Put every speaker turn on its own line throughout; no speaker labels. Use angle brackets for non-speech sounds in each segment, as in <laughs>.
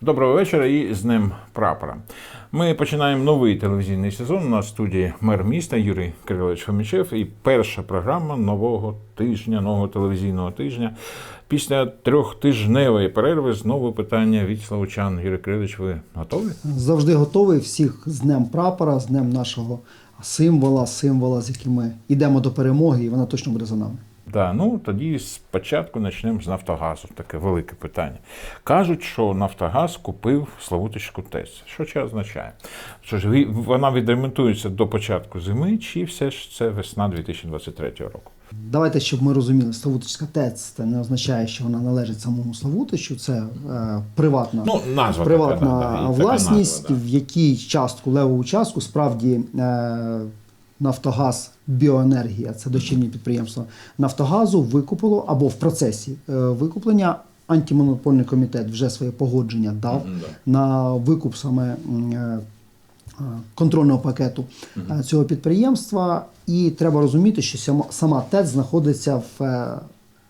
Доброго вечора і з Днем прапора. Ми починаємо новий телевізійний сезон. У нас в студії мер міста Юрій Кирилович Фомічев і перша програма нового тижня, нового телевізійного тижня. Після трьохтижневої перерви знову питання від славучан. Юрій Кирилович, ви готові?
Завжди готовий всіх з Днем прапора, з Днем нашого символа, символа, з яким ми йдемо до перемоги, і вона точно буде за нами.
Да, ну тоді спочатку почнемо з Нафтогазу. Таке велике питання. Кажуть, що Нафтогаз купив Славутичку ТЕС. Що це означає? Що ж вона відремонтується до початку зими, чи все ж це весна 2023 року?
Давайте, щоб ми розуміли, Славутичська ТЕЦ це не означає, що вона належить самому Славутичу, це е, приватна,
Ну, назва
приватна
така,
власність,
назва, да.
в якій частку левову частку справді е, Нафтогаз Біоенергія, це дочірнє підприємство Нафтогазу, викупило або в процесі е, викуплення. Антимонопольний комітет вже своє погодження дав
Мгм,
на викуп саме е, контрольного пакету е, цього підприємства. І треба розуміти, що сама, ТЕЦ знаходиться в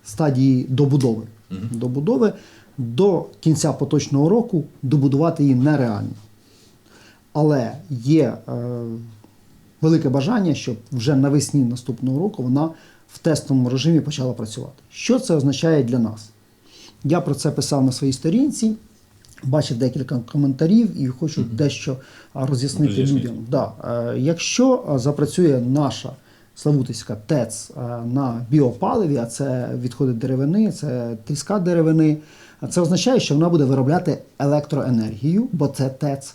стадії добудови. Добудови до кінця поточного року добудувати її нереально. Але є велике бажання, щоб вже навесні наступного року вона в тестовому режимі почала працювати. Що це означає для нас? Я про це писав на своїй сторінці, бачив декілька коментарів і хочу дещо роз'яснити
Роз'ясніть.
людям. Да, е, якщо а, запрацює наша Славутицька ТЕЦ е, на біопаливі, а це відходи деревини, це тріска деревини, а це означає, що вона буде виробляти електроенергію, бо це ТЕЦ.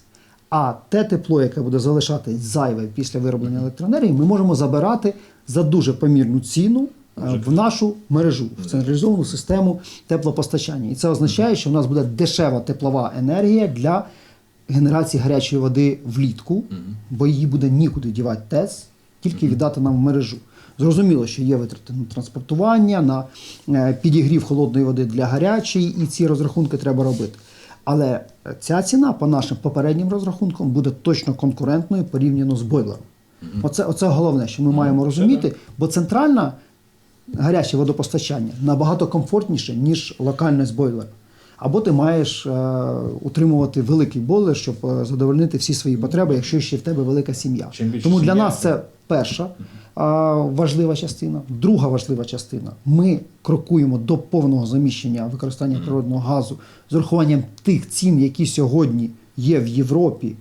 А те тепло, яке буде залишатись зайве після вироблення електроенергії, ми можемо забирати за дуже помірну ціну е, в нашу мережу, в централізовану систему теплопостачання. І це означає, що в нас буде дешева теплова енергія для генерації гарячої води влітку, бо її буде нікуди дівати ТЕЦ, тільки віддати нам в мережу. Зрозуміло, що є витрати на транспортування, на е, підігрів холодної води для гарячої, і ці розрахунки треба робити. Але ця ціна по нашим попереднім розрахункам буде точно конкурентною порівняно з бойлером. Оце, оце головне, що ми маємо розуміти, бо центральна гаряче водопостачання набагато комфортніше, ніж локальне з бойлером. Або ти маєш е, утримувати великий бойлер, щоб е, задовольнити всі свої потреби, якщо ще в тебе велика сім'я. Тому для нас це перша важлива частина. Друга важлива частина. Ми крокуємо до повного заміщення використання природного газу з урахуванням тих цін, які сьогодні є в Європі.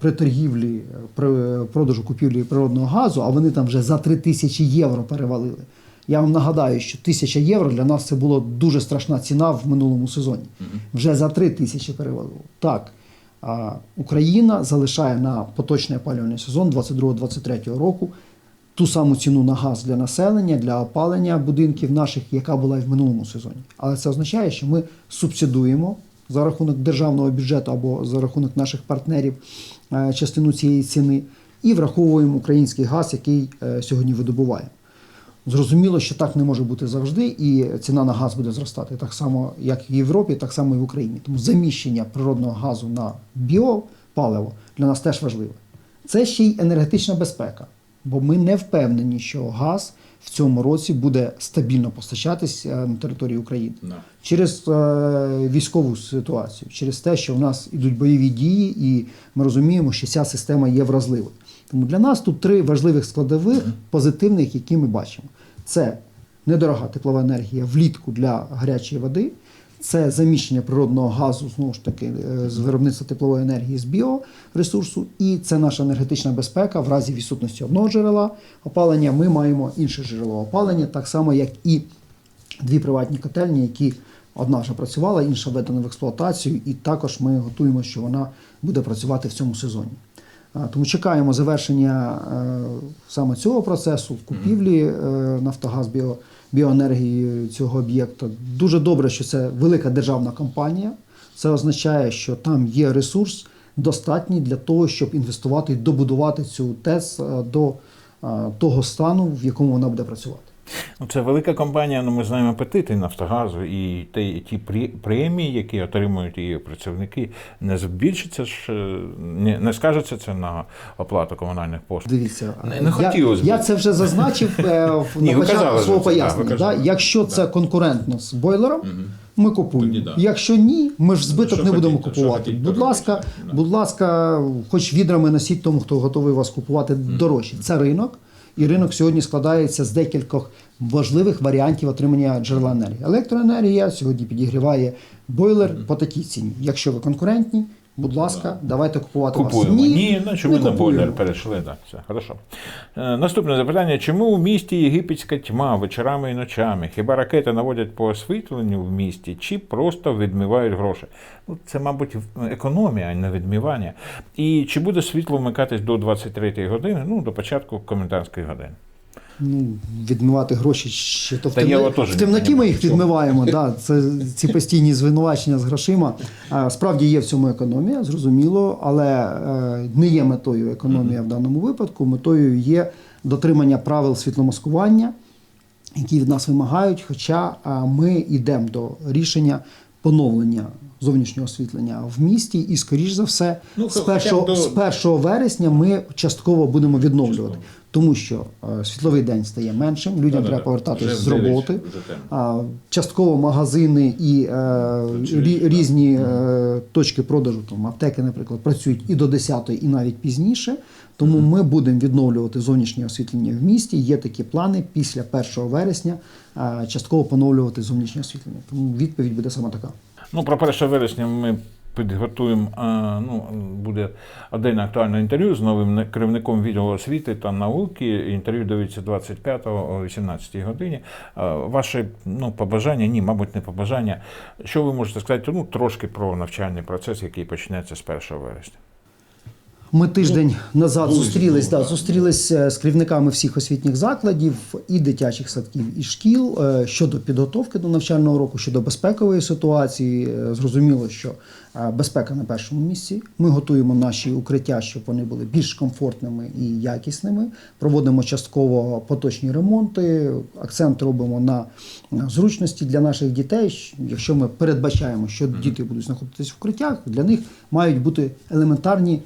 При торгівлі, при продажу купівлі природного газу, а вони там вже за 3 тисячі євро перевалили. Я вам нагадаю, що 1000 євро для нас це була дуже страшна ціна в минулому сезоні. Вже за 3 тисячі перевалило. Так, Україна залишає на поточний опалювальний сезон 22-23 року ту саму ціну на газ для населення, для опалення будинків наших, яка була і в минулому сезоні. Але це означає, що ми субсидуємо за рахунок державного бюджету або за рахунок наших партнерів е, частину цієї ціни і враховуємо український газ, який е, сьогодні видобуваємо. Зрозуміло, що так не може бути завжди, і ціна на газ буде зростати так само, як в Європі, так само і в Україні. Тому заміщення природного газу на біопаливо для нас теж важливе. Це ще й енергетична безпека, бо ми не впевнені, що газ в цьому році буде стабільно постачатись е, на території України
Да.
через е, військову ситуацію, через те, що в нас ідуть бойові дії, і ми розуміємо, що ця система є вразливою. Тому для нас тут три важливих складових позитивних, які ми бачимо: це недорога теплова енергія влітку для гарячої води. Це заміщення природного газу знову ж таки е, з виробництва теплової енергії з біоресурсу, і це наша енергетична безпека в разі відсутності одного джерела опалення. Ми маємо інше джерело опалення, так само як і дві приватні котельні, які одна вже працювала, інша введена в експлуатацію, і також ми готуємо, що вона буде працювати в цьому сезоні. Тому чекаємо завершення е, саме цього процесу купівлі е, Нафтогаз біо, біоенергії цього об'єкта. Дуже добре, що це велика державна компанія. Це означає, що там є ресурс достатній для того, щоб інвестувати і добудувати цю ТЕС е, до е, того стану, в якому вона буде працювати.
Ну, це велика компанія, ну ми знаємо апетити Нафтогазу і ті, ті премії, які отримують її працівники, не збільшиться ж, е, не, не скажеться це на оплату комунальних послуг.
Дивіться,
Не- не хотілося б.
я це вже зазначив е, в- <laughs> на початку свого пояснення. да? Якщо це конкурентно з бойлером, ми купуємо.
Тоді да.
Якщо ні, ми ж збиток
Що
не будемо
хотіть,
купувати.
хотіть,
будь ласка,
да.
будь ласка, хоч відрами носіть тому, хто готовий вас купувати дорожче. Це ринок. І ринок сьогодні складається з декількох важливих варіантів отримання джерела енергії. Електроенергія сьогодні підігріває бойлер по такій ціні. Якщо ви конкурентні, будь ласка, давайте купувати
Купуємо.
вас.
Ні, ну чому
не
на бойлер перейшли? Так, все, хорошо. Е, наступне запитання: чому у місті єгипетська тьма вечорами і ночами? Хіба ракети наводять по освітленню в місті, чи просто відмивають гроші? Ну, це, мабуть, економія, а не відмивання. І чи буде світло вмикатись до 23 години, ну, до початку комендантської години?
Ну, відмивати гроші ще то в,
теж
в темноті ми їх відмиваємо. Да, це ці постійні звинувачення з грошима. А, Справді є в цьому економія, зрозуміло, але е, не є метою економія в даному випадку. Метою є дотримання правил світломаскування, які від нас вимагають. Хоча а, ми йдемо до рішення поновлення зовнішнього освітлення в місті, і, скоріш за все,
Ну,
з,
хоча
1,
до-
з 1 вересня ми частково будемо відновлювати. Тому що е, світловий день стає меншим, людям треба повертатись
Вже
з роботи.
вже.
А, частково магазини і е, рі- різні е, точки продажу, там аптеки, наприклад, працюють і до 10 і навіть пізніше. Тому ми будемо відновлювати зовнішнє освітлення в місті. Є такі плани після 1 вересня е, частково поновлювати зовнішнє освітлення. Тому відповідь буде саме така.
Ну, про 1 вересня ми підготуємо. е, Ну, буде один актуальне інтерв'ю з новим керівником відділу освіти та науки. Інтерв'ю дивиться 25-го о 18-й годині. Е, Ваше ну, побажання, ні, мабуть, не побажання. Що ви можете сказати ну, трошки про навчальний процес, який почнеться з 1 вересня?
Ми тиждень назад зустрілись, да, зустрілись е, з керівниками всіх освітніх закладів і дитячих садків, і шкіл е, щодо підготовки до навчального року, щодо безпекової ситуації. Е, Зрозуміло, що безпека на першому місці. Ми готуємо наші укриття, щоб вони були більш комфортними і якісними. Проводимо частково поточні ремонти. Акцент робимо на зручності для наших дітей. Якщо ми передбачаємо, що діти будуть знаходитись в укриттях, для них мають бути елементарні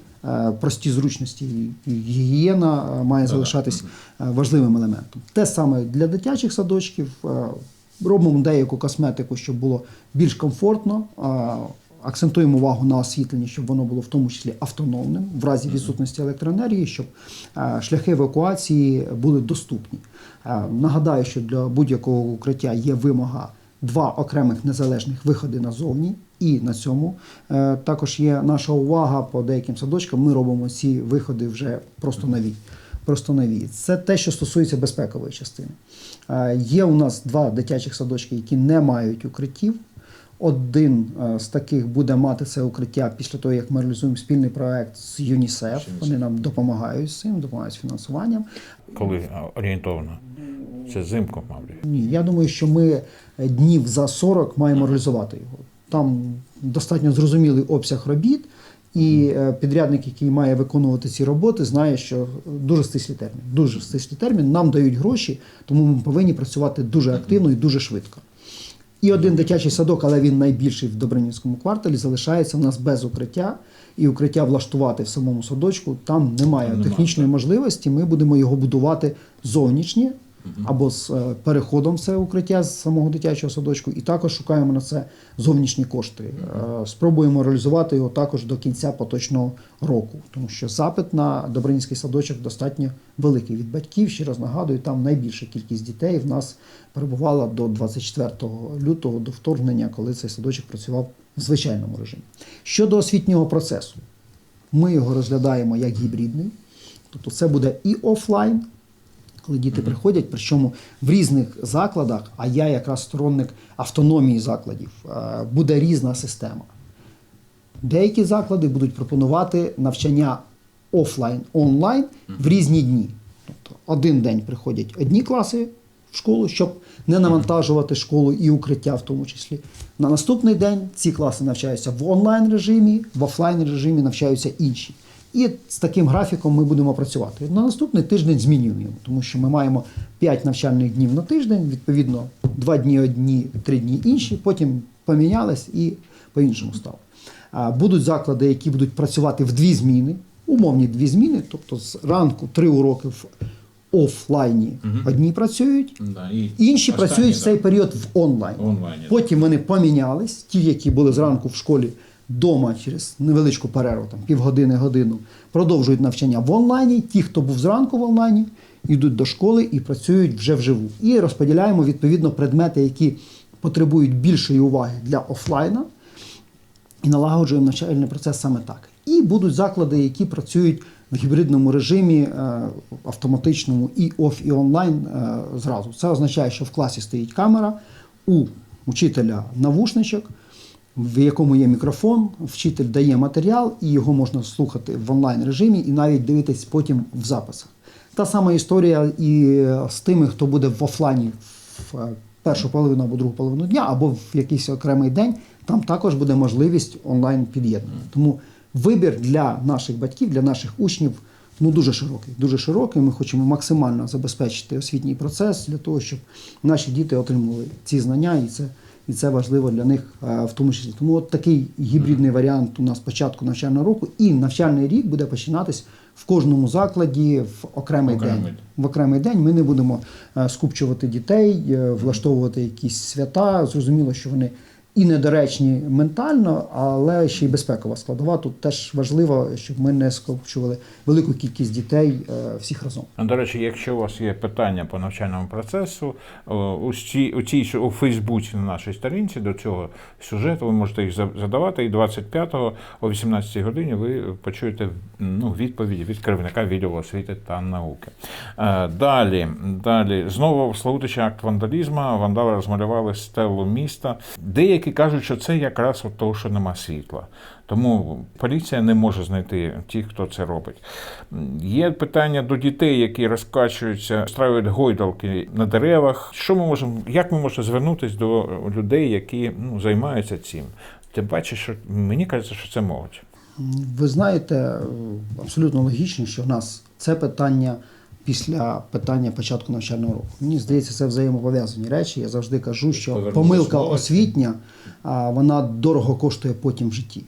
прості зручності. Гігієна е, має залишатись е, важливим елементом. Те саме для дитячих садочків. е, Робимо деяку косметику, щоб було більш комфортно. е, Акцентуємо увагу на освітленні, щоб воно було в тому числі автономним в разі відсутності електроенергії, щоб е, шляхи евакуації були доступні. Е, Нагадаю, що для будь-якого укриття є вимога два окремих незалежних виходи назовні, і на цьому е, також є наша увага по деяким садочкам. Ми робимо ці виходи вже просто нові. Просто нові. Це те, що стосується безпекової частини. Е, Є у нас два дитячих садочки, які не мають укриттів. Один е, з таких буде мати це укриття після того, як ми реалізуємо спільний проект з ЮНІСЕФ. Вони нам допомагають з цим, допомагають з фінансуванням.
Коли орієнтовно? Це зимку, мабуть.
Ні, я думаю, що ми днів за 40 маємо реалізувати його. Там достатньо зрозумілий обсяг робіт, і е, підрядник, який має виконувати ці роботи, знає, що дуже стислий термін. Дуже стислий термін. Нам дають гроші, тому ми повинні працювати дуже активно і дуже швидко. І один дитячий садок, але він найбільший в Добринівському кварталі, залишається в нас без укриття. І укриття влаштувати в самому садочку там немає технічної можливості. Ми будемо його будувати зовнішнє або з е, переходом в це укриття з самого дитячого садочку, і також шукаємо на це зовнішні кошти. Е, Спробуємо реалізувати його також до кінця поточного року, тому що запит на Добринівський садочок достатньо великий від батьків. Ще раз нагадую, там найбільша кількість дітей в нас перебувала до 24 лютого, до вторгнення, коли цей садочок працював в звичайному режимі. Щодо освітнього процесу, ми його розглядаємо як гібридний, тобто це буде і офлайн, коли діти приходять, причому в різних закладах, а я якраз сторонник автономії закладів, е, буде різна система. Деякі заклади будуть пропонувати навчання офлайн, онлайн в різні дні. Тобто один день приходять одні класи в школу, щоб не навантажувати школу і укриття в тому числі. На наступний день ці класи навчаються в онлайн режимі, в офлайн режимі навчаються інші. І з таким графіком ми будемо працювати. На наступний тиждень змінюємо, тому що ми маємо 5 навчальних днів на тиждень, відповідно, 2 дні одні, 3 дні інші, потім помінялись і по-іншому стало. Будуть заклади, які будуть працювати в дві зміни, умовні дві зміни, тобто з ранку три уроки в офлайні одні працюють,
Да, і
інші
останні,
працюють в цей період в онлайн.
Онлайні,
Потім вони помінялись, ті, які були зранку в школі вдома через невеличку перерву, там півгодини, годину, продовжують навчання в онлайні. Ті, хто був зранку в онлайні, йдуть до школи і працюють вже вживу. І розподіляємо відповідно предмети, які потребують більшої уваги для офлайна, і налагоджуємо навчальний процес саме так. І будуть заклади, які працюють в гібридному режимі, е, автоматичному і оф, і онлайн е, зразу. Це означає, що в класі стоїть камера, у учителя навушничок, в якому є мікрофон, вчитель дає матеріал, і його можна слухати в онлайн режимі і навіть дивитись потім в записах. Та сама історія і з тими, хто буде в офлайні в е, першу половину або другу половину дня, або в якийсь окремий день, там також буде можливість онлайн під'єднання. Тому вибір для наших батьків, для наших учнів ну дуже широкий. Дуже широкий. Ми хочемо максимально забезпечити освітній процес для того, щоб наші діти отримали ці знання, і це, і це важливо для них е, в тому числі. Тому от такий гібридний варіант у нас початку навчального року, і навчальний рік буде починатись в кожному закладі в окремий,
Окремий.
день в окремий день ми не будемо е, скупчувати дітей, е, влаштовувати якісь свята. Зрозуміло, що вони і недоречні ментально, але ще й безпекова складова. Тут теж важливо, щоб ми не скупчували велику кількість дітей е, всіх разом.
До речі, якщо у вас є питання по навчальному процесу, у цій, у цій у Фейсбуці на нашій сторінці до цього сюжету ви можете їх задавати. І 25-го о 18-й годині ви почуєте ну, відповіді від керівника відділу освіти та науки. Е, Далі, далі знову в Славутичі акт вандалізму. Вандали розмалювали стелу міста. Деякі кажуть, що це якраз от того, що нема світла. Тому поліція не може знайти тих, хто це робить. Є питання до дітей, які розкачуються, страюють гойдалки на деревах. Що ми можемо, як ми можемо звернутися до людей, які ну, займаються цим? Тим паче, що мені кажеться, що це молодь.
Ви знаєте, абсолютно логічно, що в нас це питання після питання початку навчального року. Мені здається, це взаємопов'язані речі. Я завжди кажу, що помилка освітня, а, вона дорого коштує потім в житті.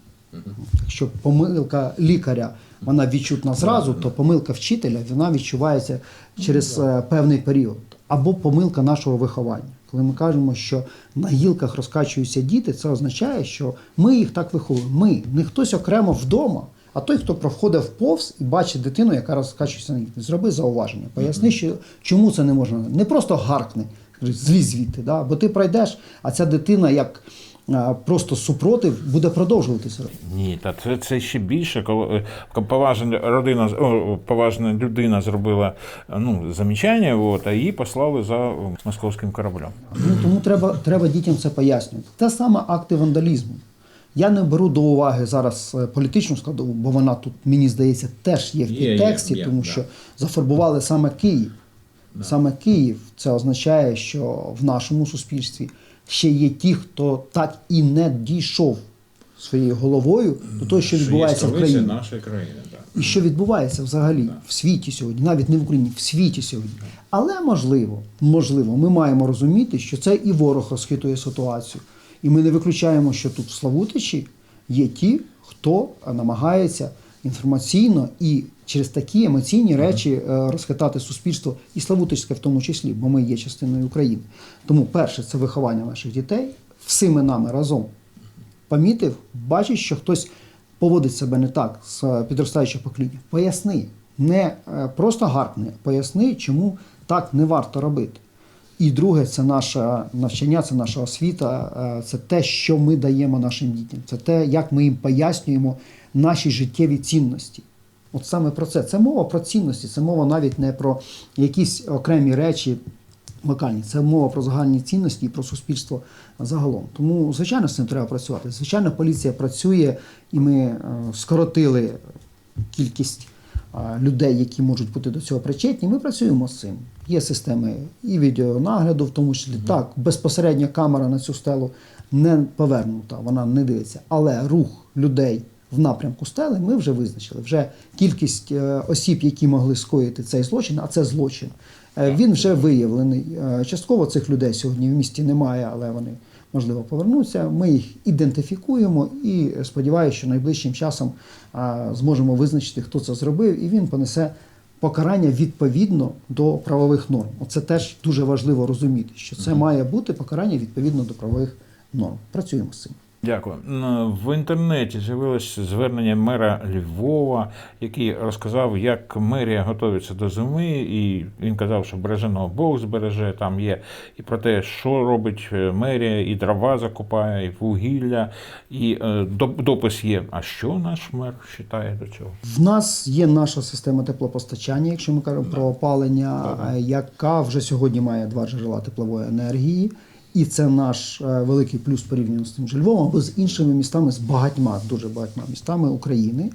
Якщо помилка лікаря вона відчутна зразу, то помилка вчителя вона відчувається через е, певний період. Або помилка нашого виховання. Коли ми кажемо, що на гілках розкачуються діти, це означає, що ми їх так виховуємо. Ми, не хтось окремо вдома, а той, хто проходив повз і бачить дитину, яка розкачується на гілці. Зроби зауваження. Поясни, що чому це не можна. Не просто гаркни, злізь звідти, да? бо ти пройдеш, а ця дитина як просто супротив буде продовжувати це робити.
Ні, та це, це ще більше, коли е, поважна родина, о, поважна людина зробила е, ну, замічання, от, а її послали за московським кораблем.
Ну, тому треба, треба дітям це пояснювати. Те саме акти вандалізму. Я не беру до уваги зараз е, політичну складову, бо вона тут, мені здається, теж є в
Є, є,
тексті,
є,
тому
да.
що зафарбували саме Київ. Саме Київ. Це означає, що в нашому суспільстві ще є ті, хто так і не дійшов своєю головою до того, що відбувається в країні.
нашої країни. Так.
І що відбувається взагалі в світі сьогодні, навіть не в Україні, в світі сьогодні. Але можливо, можливо, ми маємо розуміти, що це і ворог розхитує ситуацію. І ми не виключаємо, що тут в Славутичі є ті, хто намагається інформаційно і через такі емоційні речі е, розхитати суспільство, і Славутичське в тому числі, бо ми є частиною України. Тому перше це виховання наших дітей всіми нами разом помітив, бачиш, що хтось поводить себе не так з е, підростаючого покоління. Поясни, не е, просто гаркни, поясни, чому так не варто робити. І друге, це наше навчання, це наша освіта, е, це те, що ми даємо нашим дітям, це те, як ми їм пояснюємо наші життєві цінності. От саме про це. Це мова про цінності, це мова навіть не про якісь окремі речі локальні. Це мова про загальні цінності і про суспільство загалом. Тому, звичайно, з цим треба працювати. Звичайно, поліція працює, і ми е, скоротили кількість людей, які можуть бути до цього причетні. Ми працюємо з цим. Є системи і відеонагляду, в тому числі так, безпосередня камера на цю стелу не повернута, вона не дивиться. Але рух людей в напрямку стели, ми вже визначили. Вже кількість е, осіб, які могли скоїти цей злочин, а це злочин, е, він вже виявлений. Е, Частково цих людей сьогодні в місті немає, але вони можливо повернуться. Ми їх ідентифікуємо і сподіваюся, що найближчим часом зможемо визначити, хто це зробив, і він понесе покарання відповідно до правових норм. Оце теж дуже важливо розуміти, що це має бути покарання відповідно до правових норм. Працюємо з цим.
Дякую. В інтернеті з'явилось звернення мера Львова, який розказав, як мерія готується до зими, і він казав, що береженого Бог збереже, там є і про те, що робить е, мерія, і дрова закупає, і вугілля, і е, допис є. А що наш мер вважає до цього?
В нас є наша система теплопостачання, якщо ми кажемо про опалення, е, яка вже сьогодні має два джерела теплової енергії. І це наш е, великий плюс порівняно з тим же Львовом або з іншими містами, з багатьма, дуже багатьма містами України.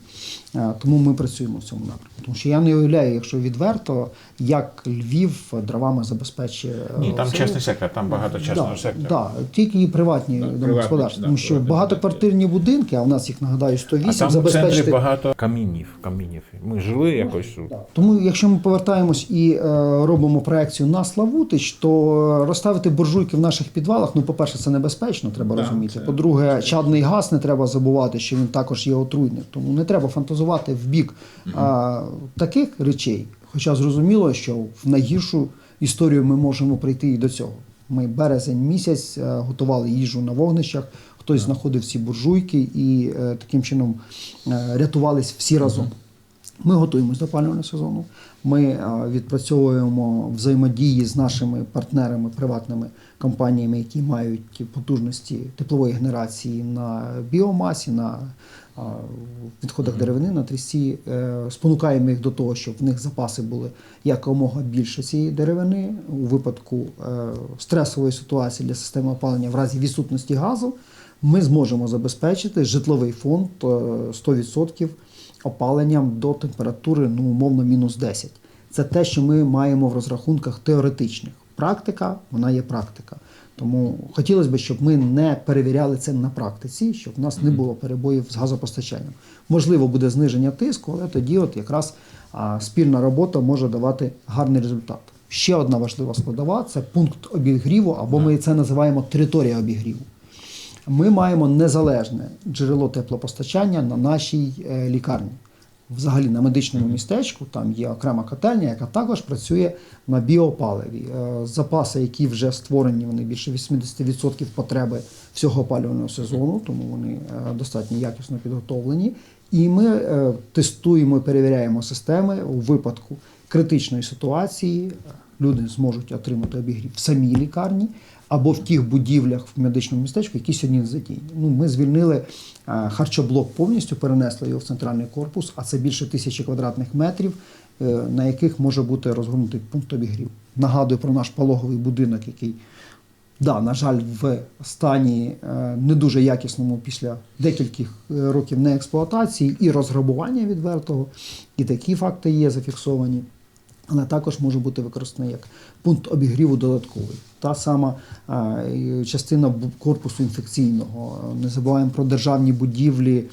Е, Тому ми працюємо в цьому напрямку. Тому що я не уявляю, якщо відверто, як Львів дровами забезпечує. е,
Ні, там частний сектор, там багато частного
да,
сектору.
Да, тільки і приватні домогосподарства.
да,
Тому що багатоквартирні будинки, а в нас їх нагадаю
А
108,
там в центрі багато камінів. камінів. Ми жили якось тут.
тому, якщо ми повертаємось і е, робимо проекцію на Славутич, то розставити буржуйки в наших підвалах, ну, по-перше, це небезпечно, треба
Да,
розуміти.
це-
По-друге, чадний газ не треба забувати, що він також є отруйним. Тому не треба фантазувати в бік а, таких речей. Хоча зрозуміло, що в найгіршу історію ми можемо прийти і до цього. Ми березень місяць е, готували їжу на вогнищах, хтось знаходив ці буржуйки і е, таким чином е, рятувались всі разом. Ми готуємося до опалювального сезону. Ми відпрацьовуємо взаємодії з нашими партнерами, приватними компаніями, які мають потужності теплової генерації на біомасі, на е, відходах деревини, на трісці. Е, Спонукаємо їх до того, щоб в них запаси були якомога більше цієї деревини у випадку е, стресової ситуації для системи опалення в разі відсутності газу. Ми зможемо забезпечити житловий фонд е, 100% опаленням до температури, ну, умовно, мінус 10. Це те, що ми маємо в розрахунках теоретичних. Практика, вона є практика. Тому хотілося б, щоб ми не перевіряли це на практиці, щоб в нас не було перебоїв з газопостачанням. Можливо, буде зниження тиску, але тоді от якраз спільна робота може давати гарний результат. Ще одна важлива складова це пункт обігріву, або ми це називаємо територія обігріву ми маємо незалежне джерело теплопостачання на нашій е, лікарні. Взагалі на медичному містечку там є окрема котельня, яка також працює на біопаливі. Е, Запаси, які вже створені, вони більше 80% потреби всього опалювального сезону, тому вони е, достатньо якісно підготовлені. І ми е, тестуємо перевіряємо системи у випадку критичної ситуації. Люди зможуть отримати обігрів в самій лікарні або в тих будівлях в медичному містечку, які сьогодні задіяні. Ну, ми звільнили е, харчоблок повністю, перенесли його в центральний корпус, а це більше тисячі квадратних метрів, е, на яких може бути розгорнутий пункт обігрів. Нагадую про наш пологовий будинок, який, да, на жаль, в стані е, не дуже якісному після декількох років неексплуатації і розграбування відвертого. І такі факти є зафіксовані але також може бути використаний як пункт обігріву додатковий. Та сама частина корпусу інфекційного. Не забуваємо про державні будівлі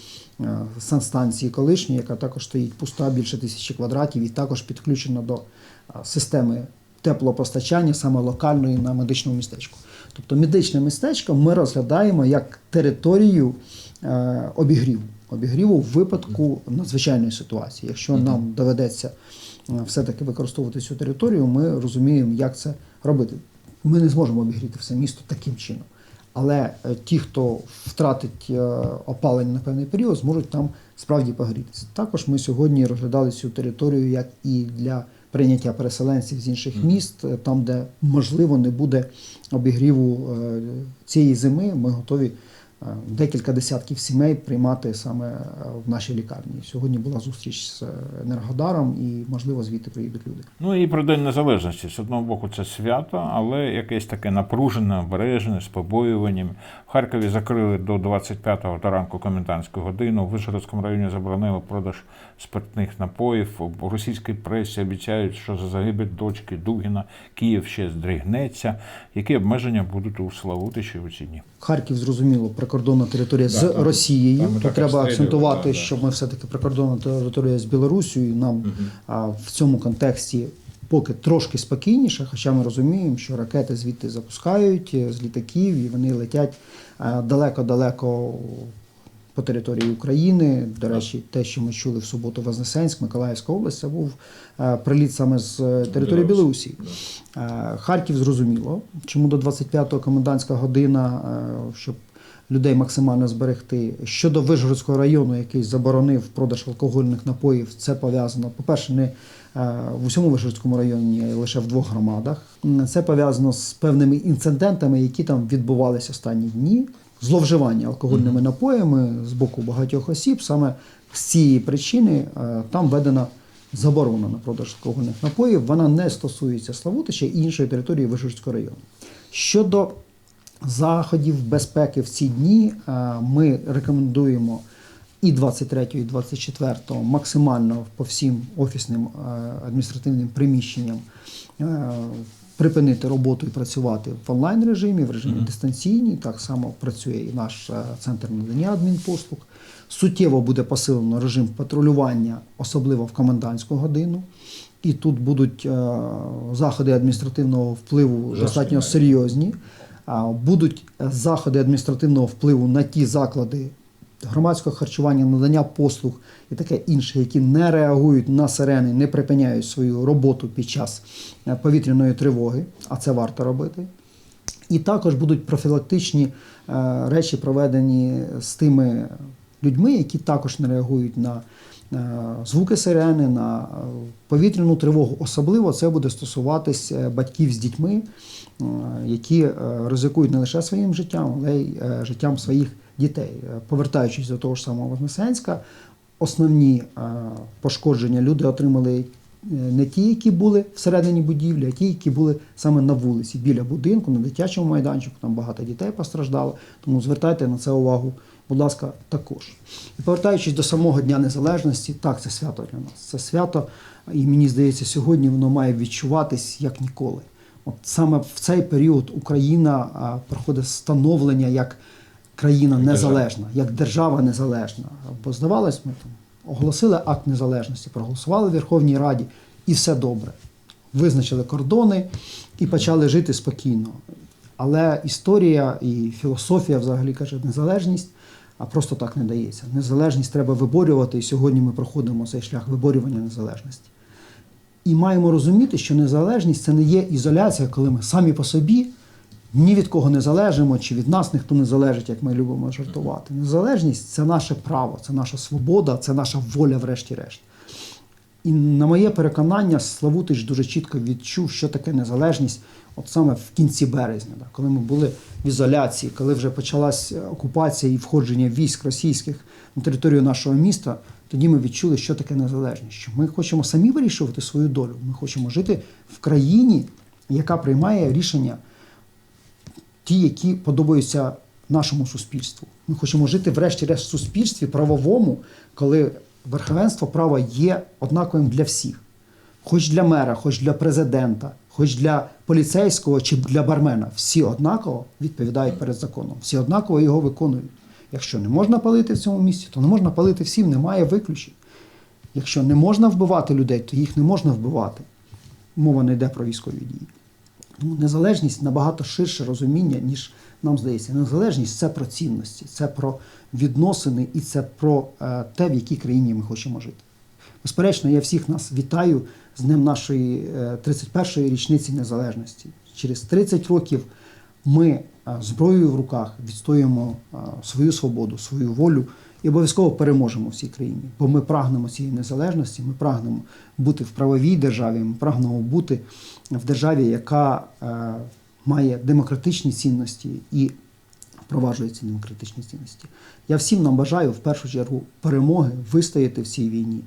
санстанції колишньої, яка також стоїть пуста більше тисячі квадратів і також підключена до системи теплопостачання саме локальної на медичному містечку. Тобто медичне містечко ми розглядаємо як територію обігріву. Обігріву в випадку надзвичайної ситуації. Якщо нам доведеться все-таки використовувати цю територію, ми розуміємо, як це робити. Ми не зможемо обігріти все місто таким чином. Але е, ті, хто втратить е, опалення на певний період, зможуть там справді погрітися. Також ми сьогодні розглядали цю територію як і для прийняття переселенців з інших міст, е, там, де можливо не буде обігріву е, цієї зими. Ми готові е, декілька десятків сімей приймати саме е, в нашій лікарні. Сьогодні була зустріч з е, Енергодаром, і можливо звідти приїдуть люди.
Ну і про День Незалежності. З одного боку, це свято, але якесь таке напружене, обережне, з побоюванням. В Харкові закрили до 25-го до ранку комендантську годину. В Вишгородському районі заборонили продаж спиртних напоїв. В російській пресі обіцяють, що за загибель дочки Дугіна Київ ще здригнеться. Які обмеження будуть у Славутичі у ці дні?
Харків зрозуміло прикордонна територія з
там-
Росією.
там
Тут треба акцентувати,
да,
що ми все-таки прикордонна територія з Білорусією. Нам а, в цьому контексті поки трошки спокійніше, хоча ми розуміємо, що ракети звідти запускають е, з літаків і вони летять е, далеко-далеко. По території України, до речі, те, що ми чули в суботу Вознесенськ, Миколаївська область, це був е, приліт саме з території
Білорусі.
Харків зрозуміло, чому до 25-го комендантська година, щоб людей максимально зберегти. Щодо Вишгородського району, який заборонив продаж алкогольних напоїв, це пов'язано, по-перше, не е, в усьому Вишгородському районі, а лише в двох громадах. Це пов'язано з певними інцидентами, які там відбувалися останні дні. Зловживання алкогольними напоями з боку багатьох осіб. Саме з цієї причини е, там введена заборона на продаж алкогольних напоїв. Вона не стосується Славутича і іншої території Вишгородського району. Щодо заходів безпеки в ці дні, е, ми рекомендуємо і 23, і 24 максимально по всім офісним е, адміністративним приміщенням е, припинити роботу і працювати в онлайн режимі, в режимі дистанційній. Так само працює і наш центр надання адмінпослуг. Суттєво буде посилено режим патрулювання, особливо в комендантську годину. І тут будуть е, заходи адміністративного впливу достатньо серйозні. Будуть заходи адміністративного впливу на ті заклади громадського харчування, надання послуг і таке інше, які не реагують на сирени, не припиняють свою роботу під час е, повітряної тривоги, а це варто робити. І також будуть профілактичні е, речі проведені з тими людьми, які також не реагують на звуки сирени, на е, повітряну тривогу. Особливо це буде стосуватись е, батьків з дітьми, е, які е, ризикують не лише своїм життям, але й е, життям своїх дітей. Е, Повертаючись до того ж самого Вознесенська, основні е, пошкодження люди отримали е, не ті, які були всередині будівлі, а ті, які були саме на вулиці, біля будинку, на дитячому майданчику. Там багато дітей постраждало. Тому звертайте на це увагу, будь ласка, також. І повертаючись до самого Дня Незалежності, так, це свято для нас. Це свято, і мені здається, сьогодні воно має відчуватись як ніколи. От саме в цей період Україна проходить становлення як країна незалежна, як держава незалежна. Бо здавалось, ми там оголосили акт незалежності, проголосували в Верховній Раді, і все добре. Визначили кордони і почали жити спокійно. Але історія і філософія взагалі каже, незалежність, а просто так не дається. Незалежність треба виборювати, і сьогодні ми проходимо цей шлях виборювання незалежності. І маємо розуміти, що незалежність це не є ізоляція, коли ми самі по собі ні від кого не залежимо, чи від нас ніхто не залежить, як ми любимо жартувати. Незалежність це наше право, це наша свобода, це наша воля, врешті-решт. І на моє переконання, Славутич дуже чітко відчув, що таке незалежність, от саме в кінці березня, да, коли ми були в ізоляції, коли вже почалась окупація і входження військ російських на територію нашого міста, тоді ми відчули, що таке незалежність. Що ми хочемо самі вирішувати свою долю. Ми хочемо жити в країні, яка приймає рішення ті, які подобаються нашому суспільству. Ми хочемо жити, врешті-решт, в суспільстві правовому, коли верховенство права є однаковим для всіх. Хоч для мера, хоч для президента, хоч для поліцейського чи для бармена. Всі однаково відповідають перед законом, всі однаково його виконують. Якщо не можна палити в цьому місці, то не можна палити всім, немає виключень. Якщо не можна вбивати людей, то їх не можна вбивати. Мова не йде про військові дії. Незалежність набагато ширше розуміння, ніж нам здається. Незалежність це про цінності, це про відносини і це про е, те, в якій країні ми хочемо жити. Безперечно, я всіх нас вітаю з днем нашої е, 31-ї річниці незалежності. Через 30 років ми е, зброєю в руках відстоюємо е, свою свободу, свою волю і обов'язково переможемо в цій країні. Бо ми прагнемо цієї незалежності, ми прагнемо бути в правовій державі, ми прагнемо бути в державі, яка е, має демократичні цінності і впроваджує ці демократичні цінності. Я всім нам бажаю в першу чергу перемоги, вистояти в цій війні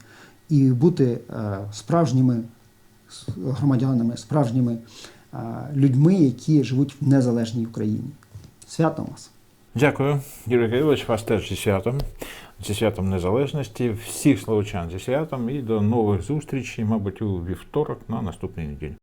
і бути е, справжніми громадянами, справжніми е, людьми, які живуть в незалежній Україні. Свято вас!
Дякую, Юрій Кирилович, вас теж зі святом, зі святом незалежності, всіх словочан зі святом і до нових зустрічей, мабуть, у вівторок на наступній неділі.